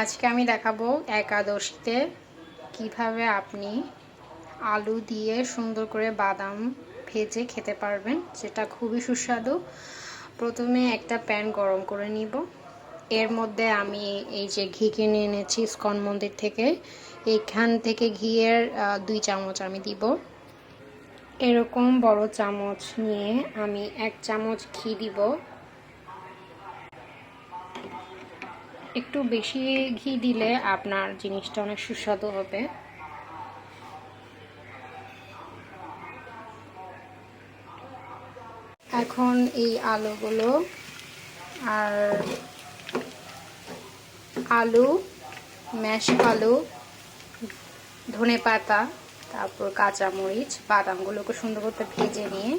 আজকে আমি দেখাবো একাদশীতে কীভাবে আপনি আলু দিয়ে সুন্দর করে বাদাম ভেজে খেতে পারবেন, যেটা খুবই সুস্বাদু। প্রথমে একটা প্যান গরম করে নিব। এর মধ্যে আমি এই যে ঘি কিনে এনেছি স্কন মন্দির থেকে, এখান থেকে ঘিয়ের দুই চামচ আমি দিব। এরকম বড় চামচ নিয়ে আমি এক চামচ ঘি দিব। একটু বেশি ঘি দিলে আপনার জিনিসটা অনেক সুস্বাদু হবে। এখন এই আলুগুলো আর আলু, ম্যাশ আলু, ধনে পাতা, তারপর কাঁচামরিচ, বাদামগুলোকে সুন্দর করে ভেজে নিয়ে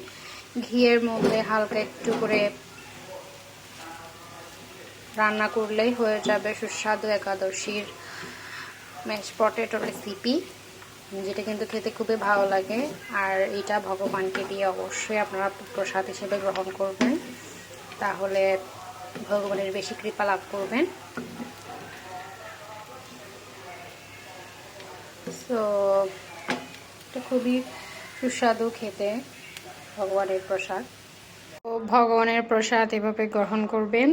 ঘিয়ের মধ্যে হালকা একটু করে রান্না করলেই হয়ে যাবে সুস্বাদু একাদশীর ম্যাশ পটেটো রেসিপি যেটা কিন্তু খেতে খুবই ভালো লাগে। আর এটা ভগবানকে দিয়ে অবশ্যই আপনারা প্রসাদ হিসেবে গ্রহণ করবেন। তাহলে ভগবানের বেশি কৃপা লাভ করবেন। তো এটা খুবই সুস্বাদু খেতে ভগবানের প্রসাদ। ভগবানের প্রসাদ এভাবে গ্রহণ করবেন।